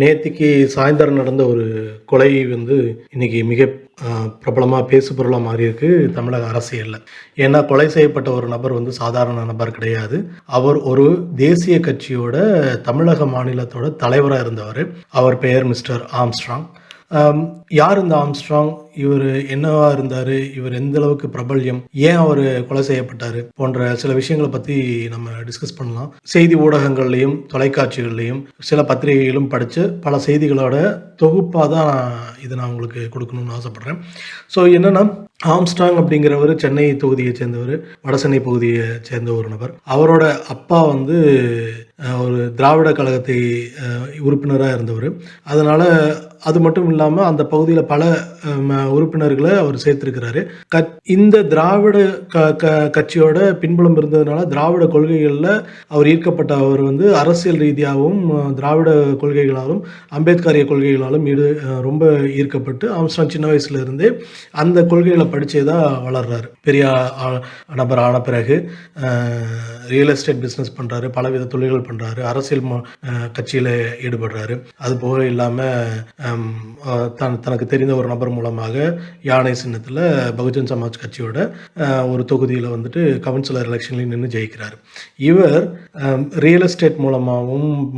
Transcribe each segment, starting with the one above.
நேத்திக்கு சாயந்தரம் நடந்த ஒரு கொலை வந்து இன்னைக்கு மிக பிரபலமாக பேசு பொருளாக மாறி இருக்கு தமிழக அரசியலில். ஏன்னா கொலை செய்யப்பட்ட ஒரு நபர் வந்து சாதாரண நபர் கிடையாது. அவர் ஒரு தேசிய கட்சியோட தமிழக மாநிலத்தோட தலைவராக இருந்தவர். அவர் பெயர் மிஸ்டர் ஆம்ஸ்ட்ராங். Um, யார் இந்த ஆம்ஸ்ட்ராங் இவர் என்னவா இருந்தார்? இவர் எந்த அளவுக்கு பிரபல்யம்? ஏன் அவர் கொலை செய்யப்பட்டார்? போன்ற சில விஷயங்களை பற்றி நம்ம டிஸ்கஸ் பண்ணலாம். செய்தி ஊடகங்கள்லையும் தொலைக்காட்சிகள்லையும் சில பத்திரிகைகளும் படித்து பல செய்திகளோட தொகுப்பாக தான் இதை நான் உங்களுக்கு கொடுக்கணும்னு ஆசைப்பட்றேன். ஸோ என்னென்னா ஆம்ஸ்ட்ராங் அப்படிங்கிறவர் சென்னை தொகுதியை சேர்ந்தவர் வடசென்னை பகுதியை சேர்ந்த ஒரு நபர். அவரோட அப்பா வந்து ஒரு திராவிட கழகத்தை உறுப்பினராக இருந்தவர். அதனால் அது மட்டும் இல்லாமல் அந்த பகுதியில் பல ம- உறுப்பினர்களை அவர் சேர்த்திருக்கிறாரு. க இந்த திராவிட க க கட்சியோட பின்புலம் இருந்ததுனால திராவிட கொள்கைகளில் அவர் ஈர்க்கப்பட்ட அவர் வந்து அரசியல் ரீதியாகவும் திராவிட கொள்கைகளாலும் அம்பேத்கரிய கொள்கைகளாலும் ஈடு ரொம்ப ஈர்க்கப்பட்டு ஆம்ஸ்ட்ராங் சின்ன வயசுல இருந்தே அந்த கொள்கைகளை படித்தே தான் வளர்றாரு. பெரிய நபர் ஆன பிறகு ரியல் எஸ்டேட் பிஸ்னஸ் பண்ணுறாரு பலவித தொழில்கள் பண்ணுறாரு அரசியல் கட்சியில் ஈடுபடுறாரு. அது போக இல்லாமல் தன் தனக்கு தெரிந்த ஒரு நபர் மூலமாக யானை சின்னத்தில் பகுஜன் சமாஜ் கட்சியோட ஒரு தொகுதியில் வந்துட்டு கவுன்சிலர் எலெக்ஷன்லையும் நின்று ஜெயிக்கிறார். இவர் ரியல் எஸ்டேட் மூலமாகவும்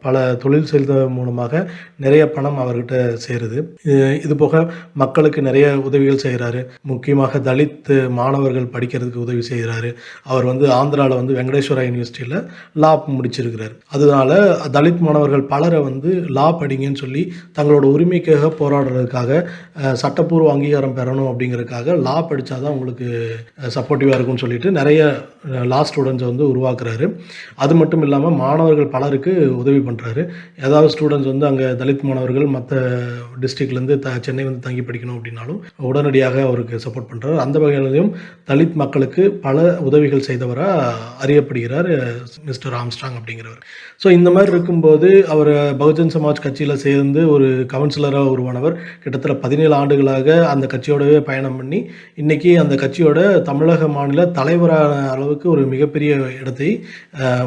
பல தொழில் செய்த மூலமாக நிறைய பணம் அவர்கிட்ட சேருது. இது- போக மக்களுக்கு நிறைய உதவிகள் செய்கிறாரு முக்கியமாக தலித் மாணவர்கள் படிக்கிறதுக்கு உதவி செய்கிறாரு அவர் வந்து ஆந்திராவில் வந்து வெங்கடேஸ்வரா யூனிவர்சிட்டியில் லா முடிச்சிருக்கிறார். அதனால தலித் மாணவர்கள் பலரை வந்து லா படிங்கன்னு சொல்லி தங்களோட உரிமைக்காக போராடுறதுக்காக சட்டப்பூர்வ அங்கீகாரம் பெறணும் அப்படிங்கிறதுக்காக லா படித்தாதான் உங்களுக்கு சப்போர்ட்டிவாக இருக்கும்னு சொல்லிட்டு நிறைய லா ஸ்டூடெண்ட்ஸை வந்து உருவாக்குறாரு. அது மட்டும் இல்லாமல் மாணவர்கள் பலருக்கு உதவி பண்ணுறாரு ஏதாவது ஸ்டூடெண்ட்ஸ் வந்து அங்கே தலித் மாணவர்கள் மற்ற டிஸ்ட்ரிக்ட்லேருந்து த சென்னை வந்து தங்கி படிக்கணும் அப்படின்னாலும் உடனடியாக அவருக்கு சப்போர்ட் பண்ணுறாரு அந்த வகையிலையும் தலித் மக்களுக்கு பல உதவிகள் செய்தவராக அறியப்படுகிறார் மிஸ்டர் ஆம்ஸ்டாங் அப்படிங்கிறவர். ஸோ இந்த மாதிரி இருக்கும்போது அவர் பகுஜன் சமாஜ் கட்சியில் சேர்ந்து ஒரு கவுன்சிலராக உருவானவர். கிட்டத்தட்ட பதினேழு ஆண்டுகளாக அந்த கட்சியோடவே பயணம் பண்ணி இன்னைக்கு அந்த கட்சியோட தமிழக மாநில தலைவரான அளவுக்கு ஒரு மிகப்பெரிய இடத்தை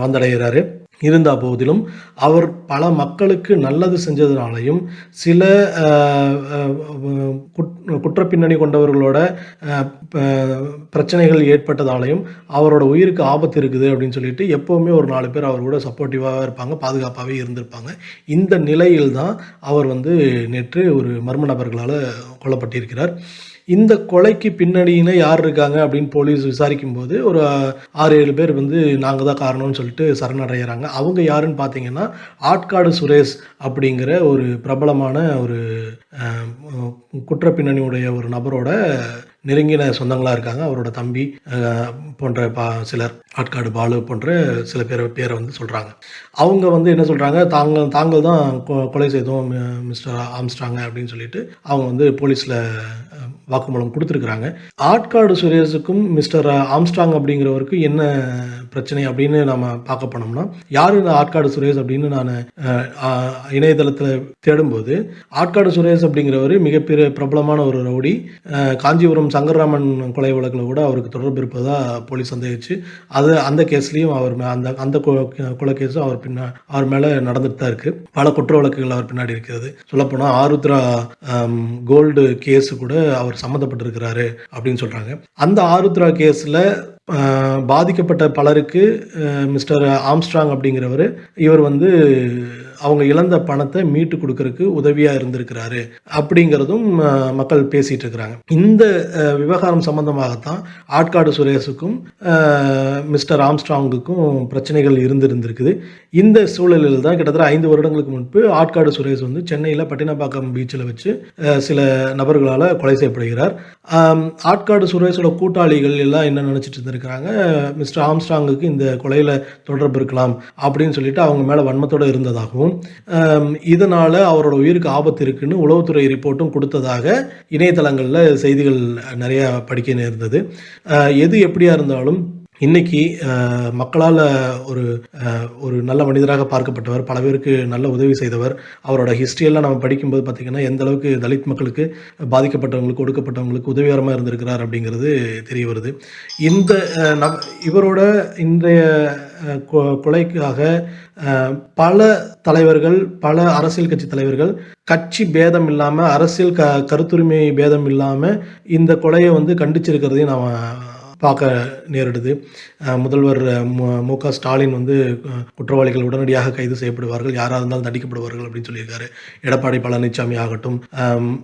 வந்தடைகிறாரு. இருந்த போதிலும் அவர் பல மக்களுக்கு நல்லது செஞ்சதுனாலையும் சில அஹ், குட்- பின்னணி கொண்டவர்களோட ப- பிரச்சனைகள் ஏற்பட்டதாலையும் அவரோட உயிருக்கு ஆபத்து இருக்குது அப்படின்னு சொல்லிட்டு எப்போவுமே ஒரு நாலு பேர் அவர் கூட சப்போர்ட்டிவாக இருப்பாங்க பாதுகாப்பாகவே இருந்திருப்பாங்க. இந்த நிலையில் தான் அவர் வந்து நேற்று ஒரு மர்ம நபர்களால் கொல்லப்பட்டிருக்கிறார். இந்த கொலைக்கு பின்னணியில் யார் இருக்காங்க அப்படின்னு போலீஸ் விசாரிக்கும் போது ஒரு ஆறு ஏழு பேர் வந்து நாங்கள் தான் காரணம்னு சொல்லிட்டு சரணடைகிறாங்க அவங்க யாருன்னு பார்த்தீங்கன்னா ஆட்காடு சுரேஷ் அப்படிங்கிற ஒரு பிரபலமான ஒரு குற்ற பின்னணியுடைய ஒரு நபரோட நெருங்கின சொந்தங்களாக இருக்காங்க. அவரோட தம்பி போன்ற பா சிலர் ஆட்காடு பாலு போன்ற சில பேர் பேரை வந்து சொல்கிறாங்க அவங்க வந்து என்ன சொல்கிறாங்க தாங்கள் தாங்கள் தான் கொ- கொலை செய்தோம் மிஸ்டர் ஆம்ஸ்டாங்க அப்படின்னு சொல்லிட்டு அவங்க வந்து போலீஸில் வாக்குமூலம் கொடுத்துருக்குறாங்க. ஆட்காடு சுரேஷுக்கும் மிஸ்டர் ஆம்ஸ்டாங் அப்படிங்கிறவருக்கு என்ன பிரச்சனை அப்படின்னு நம்ம பார்க்க போனோம்னா யார் இந்த ஆட்காடு சுரேஷ் அப்படின்னு நான் இணையதளத்தில் தேடும்போது ஆட்காடு சுரேஷ் அப்படிங்கிறவர் மிகப்பெரிய பிரபலமான ஒரு ரவுடி காஞ்சிபுரம் சங்கர்ராமன் கொலை வழக்கில் கூட அவருக்கு தொடர்பு இருப்பதாக போலீஸ் சந்தேகிச்சு. அது அந்த கேஸ்லேயும் அவர் மே- அந்த அந்த கொலை கேஸும் அவர் பின்னா அவர் மேலே நடந்துட்டு தான் இருக்குது பல குற்ற வழக்குகள் அவர் பின்னாடி இருக்கிறது. சொல்லப்போனால் ஆருத்ரா கோல்டு கேஸ் கூட அவர் சம்மந்தப்பட்டிருக்கிறாரு அப்படின்னு சொல்கிறாங்க அந்த ஆருத்ரா கேஸில் பாதிக்கப்பட்ட பலருக்கு மிஸ்டர் ஆம்ஸ்ட்ராங் அப்படிங்கிறவர் இவர் வந்து அவங்க இழந்த பணத்தை மீட்டு கொடுக்கறதுக்கு உதவியாக இருந்திருக்கிறாரு அப்படிங்கிறதும் மக்கள் பேசிகிட்டு இருக்கிறாங்க இந்த விவகாரம் சம்பந்தமாகத்தான் ஆட்காடு சுரேஷுக்கும் மிஸ்டர் ஆம்ஸ்ட்ராங்குக்கும் பிரச்சனைகள் இருந்திருந்திருக்குது. இந்த சூழலில் தான் கிட்டத்தட்ட ஐந்து வருடங்களுக்கு முன்பு ஆட்காடு சுரேஷ் வந்து சென்னையில் பட்டினப்பாக்கம் பீச்சில் வச்சு சில நபர்களால் கொலை செய்யப்படுகிறார். ஆட்காடு சுரேஷோட கூட்டாளிகள் எல்லாம் என்ன நினச்சிட்டு இருந்திருக்கிறாங்க? மிஸ்டர் ஆம்ஸ்டாங்குக்கு இந்த கொலையில் தொடர்பு இருக்கலாம் அப்படின்னு சொல்லிட்டு அவங்க மேலே வன்மத்தோடு இருந்ததாகவும் இதனால் அவரோட உயிருக்கு ஆபத்து இருக்குன்னு உளவுத்துறை ரிப்போர்ட்டும் கொடுத்ததாக இணையதளங்களில் செய்திகள் நிறையா படிக்க நேர்ந்தது. எது எப்படியா இருந்தாலும் இன்னைக்கு மக்களால் ஒரு ஒரு நல்ல மனிதராக பார்க்கப்பட்டவர் பல பேருக்கு நல்ல உதவி செய்தவர் அவரோட ஹிஸ்ட்ரியெல்லாம் நம்ம படிக்கும்போது பார்த்திங்கன்னா எந்த அளவுக்கு தலித் மக்களுக்கு பாதிக்கப்பட்டவங்களுக்கு ஒடுக்கப்பட்டவங்களுக்கு உதவிகரமாக இருந்திருக்கிறார் அப்படிங்கிறது தெரிய வருது. இந்த நம் இவரோட இன்றைய கொ- கொலைக்காக பல தலைவர்கள் பல அரசியல் கட்சி தலைவர்கள் கட்சி பேதம் இல்லாமல் அரசியல் க கருத்துரிமை பேதம் இல்லாமல் இந்த கொலையை வந்து கண்டிச்சிருக்கிறதையும் நாம் பார்க்க நேரிடுது. முதல்வர் மு- க ஸ்டாலின் வந்து குற்றவாளிகள் உடனடியாக கைது செய்யப்படுவார்கள். யாராக இருந்தாலும் தண்டிக்கப்படுவார்கள் அப்படின்னு சொல்லியிருக்காரு. எடப்பாடி பழனிசாமி ஆகட்டும்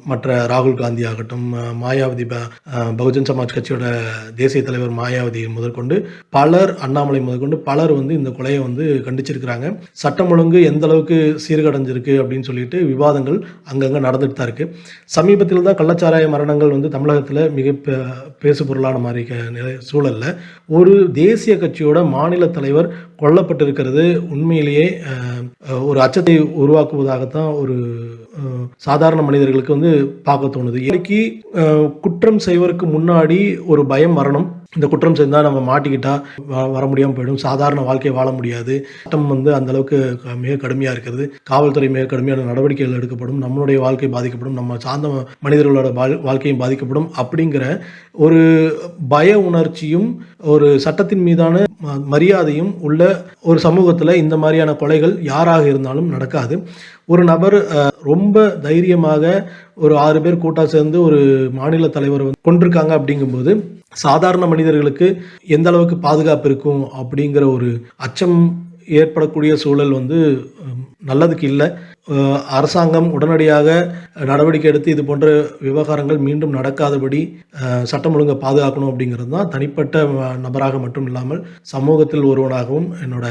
மற்ற ராகுல் காந்தி ஆகட்டும் மாயாவதி ப- பகுஜன் சமாஜ் கட்சியோட தேசிய தலைவர் மாயாவதி முதற்கொண்டு பலர் அண்ணாமலை முதற்கொண்டு பலர் வந்து இந்த கொலையை வந்து கண்டிச்சிருக்கிறாங்க. சட்டம் ஒழுங்கு எந்த அளவுக்கு சீர்கடைஞ்சிருக்கு அப்படின்னு சொல்லிட்டு விவாதங்கள் அங்கங்கே நடந்துட்டு தான் இருக்கு. சமீபத்தில் தான் கள்ளச்சாராய மரணங்கள் வந்து தமிழகத்தில் மிக பேசு பொருளான மாதிரி நிலை சூழல்ல ஒரு தேசிய கட்சியோட மாநில தலைவர் கொல்லப்பட்டிருக்கிறது. உண்மையிலேயே ஒரு அச்சத்தை உருவாக்குவதாகத்தான் ஒரு சாதாரண மனிதர்களுக்கு வந்து பார்க்க தோணுது. இன்னைக்கு குற்றம் செய்வதற்கு முன்னாடி ஒரு பயம் வரணும். இந்த குற்றம் செஞ்சால் நம்ம மாட்டிக்கிட்டா வ- வர முடியாமல் போயிடும். சாதாரண வாழ்க்கையை வாழ முடியாது. சட்டம் வந்து அந்த அளவுக்கு மிக கடுமையாக இருக்கிறது. காவல்துறை மிக கடுமையான நடவடிக்கைகள் எடுக்கப்படும். நம்மளுடைய வாழ்க்கை பாதிக்கப்படும். நம்ம சார்ந்த மனிதர்களோட வாழ் வாழ்க்கையும் பாதிக்கப்படும். அப்படிங்கிற ஒரு பய உணர்ச்சியும் ஒரு சட்டத்தின் மீதான ம- மரியாதையும் உள்ள ஒரு சமூகத்தில் இந்த மாதிரியான கொலைகள் யாராக இருந்தாலும் நடக்காது. ஒரு நபர் ரொம்ப தைரியமாக ஒரு ஆறு பேர் கூட்டாக சேர்ந்து ஒரு மாநில தலைவரை வந்து கொண்டிருக்காங்க அப்படிங்கும்போது சாதாரண மனிதர்களுக்கு எந்த அளவுக்கு பாதுகாப்பு இருக்கும் அப்படிங்கிற ஒரு அச்சம் ஏற்படக்கூடிய சூழல் வந்து நல்லதுக்கு இல்லை. அரசாங்கம் உடனடியாக நடவடிக்கை எடுத்து இது போன்ற விவகாரங்கள் மீண்டும் நடக்காதபடி சட்டம் ஒழுங்கை பாதுகாக்கணும் அப்படிங்கிறது தான் தனிப்பட்ட நபராக மட்டும் இல்லாமல் சமூகத்தில் ஒருவனாகவும் என்னோட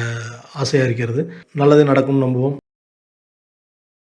ஆசையாக இருக்கிறது. நல்லது நடக்கும் நம்புவோம்.